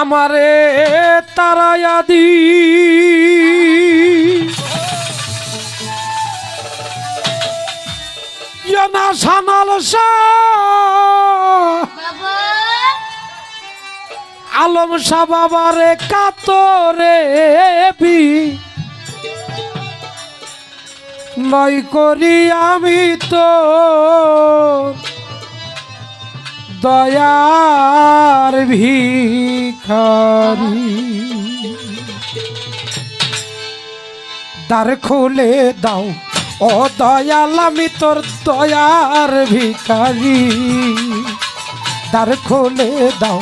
আমারে তারায়াদি জনা সানাল আলম শাহ বাবারে কাতরে বি। নয় করি আমি তো দয়ার ভিখারি। দ্বার খুলে দাও ও দয়াল আমি তোর দয়ার ভিখারি। দ্বার খুলে দাও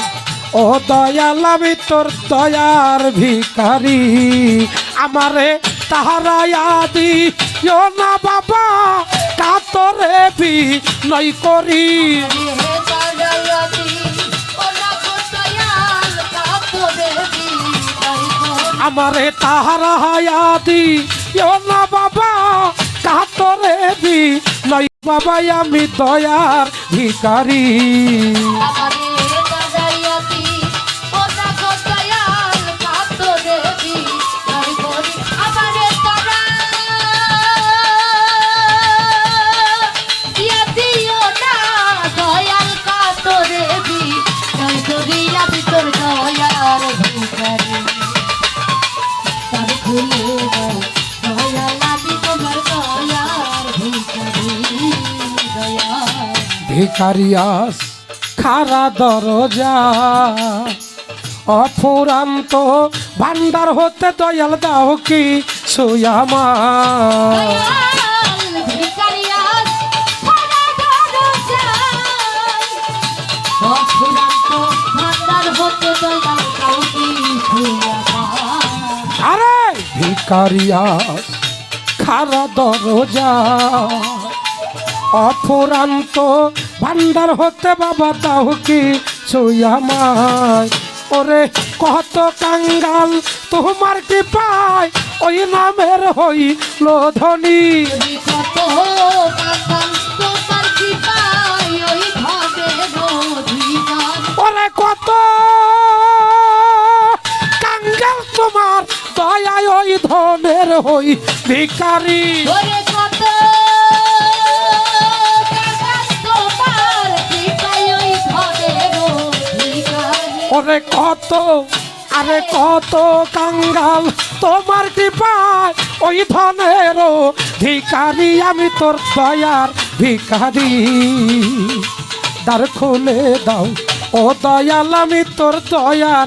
ও দয়াল আমি তোর দয়ার ভিখারি। আমারে তাহারা আদি না বাবা, কাতরে ভি নই করি। আমারে তাহারা হায়াতি ও না বাবা কাতরে দি। নই বাবা আমি দয়ার ভিখারি। ভিকারিয়াস খারা দরজা অফুরান্ত ভান্ডার হতে দয়াল দাও কি সুয়ামা। ভিকারিয়াস খারা দরজা। অফুরান্ত ভান্ডার হতে বাবা তাহু কি ওরে, কত কাঙ্গাল, তোমার কি পায় ওই নামের হই ধনী। যদি কত কাঙ্গাল দয়ায় ওই ধনের হই ভিকারি। ওরে কত আরে কত কাঙ্গাল তোমার কৃপায় ওই ধনের ভিকারি আমি তোর দয়ার ভিকারি দ্বার খুলে দাও ও দয়াল আমি তোর দয়ার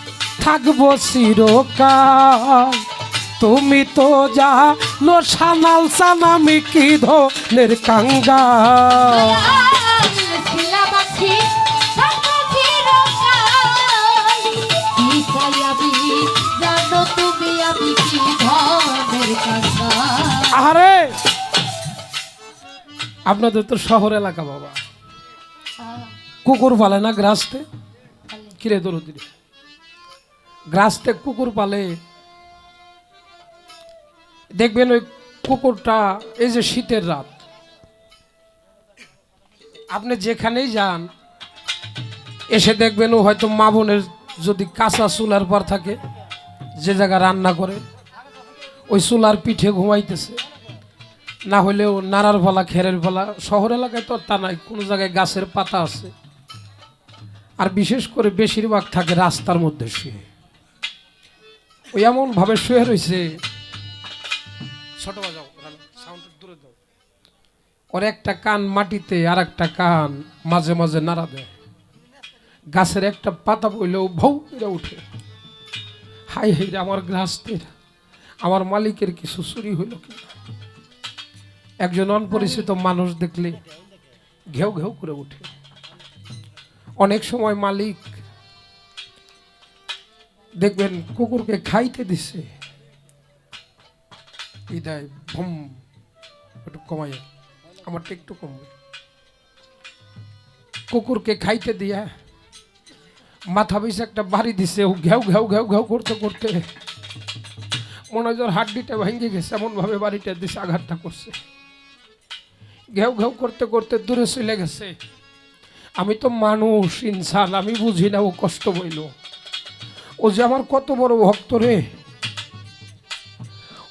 থাকব চিরকাল তুমি তো যা নো সানাল সানামি কি ধনের কাঙ্গা আরে আপনাদের তো শহর এলাকা বাবা। কুকুর পালে না গ্রাসতে? কিরে দরদি গ্রাসতে কুকুর পালে। দেখবেন ওই কুকুরটা এই যে শীতের রাত। আপনি যেখানেই যান, এসে দেখবেন ও হয়তো মা বোনের যদি কাঁচা চুলার পর থাকে, যে জায়গা রান্না করে, ওই চুলার পিঠে ঘুমাইতেছে। না হলেও নাড়ার ফলা খেরের ফলা শহর এলাকায় তো তা নাই, কোনো জায়গায় গাছের পাতা আছে। আর বিশেষ করে বেশিরভাগ থাকে রাস্তার মধ্যে শুয়ে ওই এমন ভাবে শুয়ে রয়েছে ছোট বাজাও সাউন্ড দূরে দাও। ওর একটা কান মাটিতে আর একটা কান মাঝে মাঝে নাড়া দেয়। গাছের একটা পাতা পড়লেও ভৌ করে উঠে হাই হাই আমার গ্রাস্তের আমার মালিকের কিছু চুরি হইল কি একজন অনপরিচিত মানুষ দেখলে ঘেউ ঘেউ করে উঠে অনেক সময় মালিক দেখবেন কুকুরকে খাইতে দিছে। বিদায় একটু কমবে কুকুরকে খাইতে দিয়া মাথা পিছে একটা বাড়ি দিছে, ও ঘেউ ঘেউ ঘেউ ঘেউ করতে করতে মনে হয় হাড্ডিটা ভেঙে গেছে এমন ভাবে বাড়িটা দিছে, আঘাতটা করছে। ঘেউ ঘেউ করতে করতে দূরে চলে গেছে। আমি তো মানুষ, ইনসান, আমি বুঝি না ও কষ্ট বইল ও যে আমার কত বড় ভক্ত রে।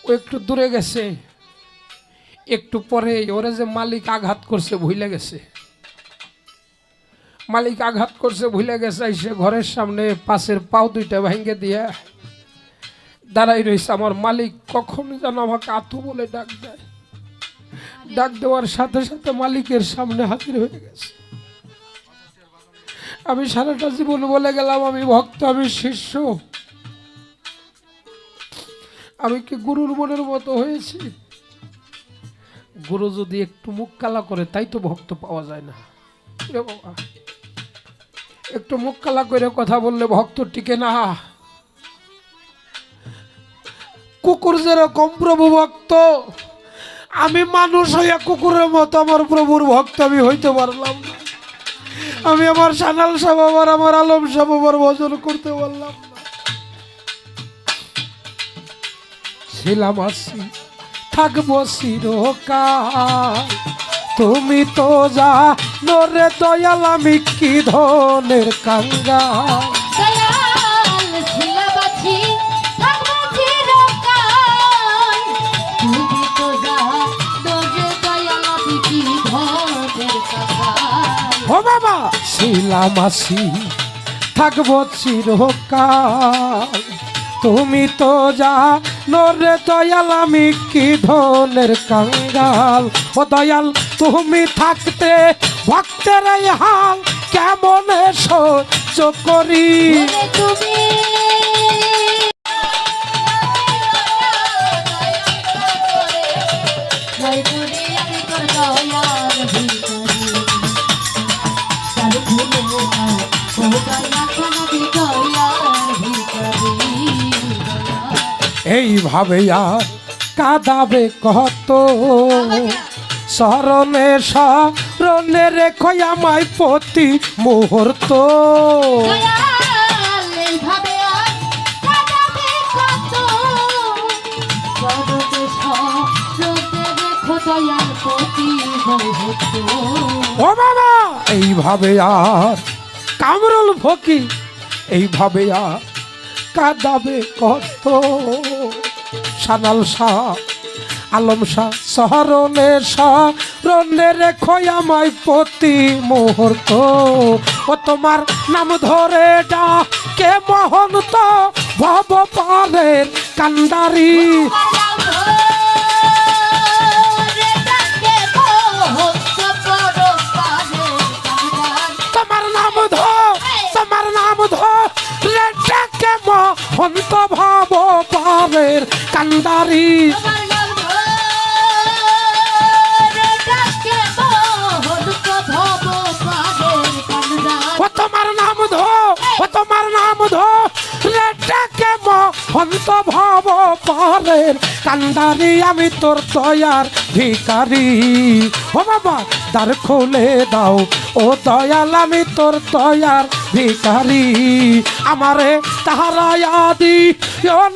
ও একটু দূরে গেছে। একটু পরে ওরে যে মালিক আঘাত করছে ভুলে গেছে। মালিক আঘাত করছে ভুলে গেছে সে ঘরের সামনে পাশের পাও দুইটা ভেঙে দিয়ে দাঁড়াই রয়েছে। আমার মালিক কখন যেন আমাকে আতু বলে ডাক দেয়। ডাক দেওয়ার সাথে সাথে মালিকের সামনে হাজির হয়ে গেছে। আমি সারাটা জীবন বলে গেলাম, আমি ভক্ত, আমি শিষ্য। আমি কি গুরুর মনের মতো হয়েছি? গুরু যদি একটু মুখ কালা করে, তাই তো ভক্ত পাওয়া যায় না। একটু মুখ কালা করে কথা বললে ভক্ত টিকে না। কুকুর যেরকম প্রভু ভক্ত, আমি মানুষ হইয়া কুকুরের মতো আমার প্রভুর ভক্ত, আমি হইতে পারলাম না। আমি আমার সানাল সাবাবার আমার আলম সাবাবার ভজন করতে পারলাম ছিলাম আসি, থাকব চিরকাল তুমি তো যা নরে দয়াল, আমি কি ধনের কাঙ্গাল? ছিলাম আসি থাকব চিরকাল তুমি তো যা নরে দয়াল আমি কি ধনের কাঙ্গাল ও দয়াল তুমি থাকতে ভক্তের হাল কেমন সহ্য করি এইভাবে আর কাদাবে কত? স্মরণে স্মরণে রেখো আমায় প্রতি মুহূর্ত। ও বাবা! এইভাবে আর কামরুল ফকি এইভাবে আর কাদাবে কত? সানাল শাহ, আলম শাহ শহরনে শহরনে রেখো আমায় প্রতি মুহূর্ত। ও তোমার নাম ধরে ডাকে মহন্ত ভব পারের কান্দারি পারের কান্দারি। ও তোমার নাম ধো, ও তোমার নাম ধো। রে ডাকে ভব পারের কান্দারি, আমি তোর দয়ার ভিকারি ও বাবা, দ্বার খুলে দাও। ও দয়াল, আমি তোর দয়ার ভিকারি আমারে তাহারা আদি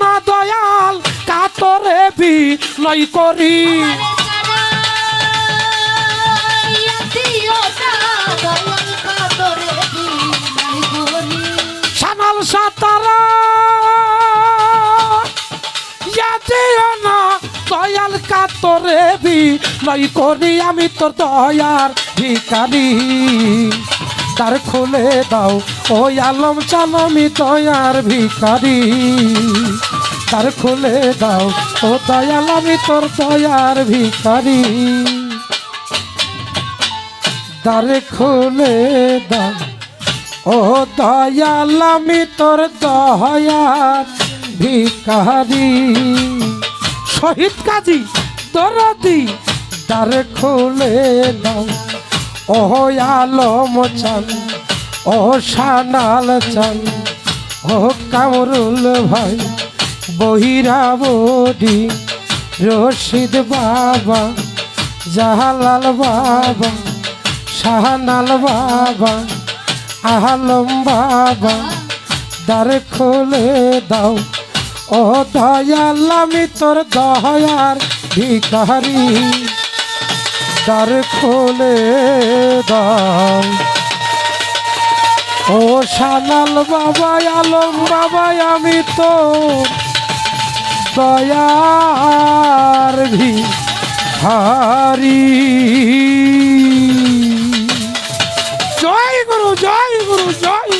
না দয়াল, কাতরে বি নই করি। সানাল সাতারা দয়াল, কাতরে বি নই করি। আমি তোর দয়ার ভিকারি তার খুলে দাও। ওই আলম চালমি দয়ার ভিকারি তার খুলে দাও। ও দয়াল, আমি তোর দয়ার ভিকারি দ্বার খুলে দাও। ও দয়াল, আমি তোর দয়ার ভিকারি শহীদ কাজী দরদি দ্বার খুলে দাও। ও আলম চান ও সানাল চান ও ও কামরুল ভাই বহিরাবডি রশিদ বাবা, জাহালাল বাবা, শাহানাল বাবা আলম বাবা, দ্বার খুলে দাও ও দয়াল আমি তোর দয়ার ভিকারি দ্বার খুলে দাও। ও শানাল বাবা আলম বাবা আমি তো দয়ার ভিখারি। জয় গুরু জয় গুরু, জয়।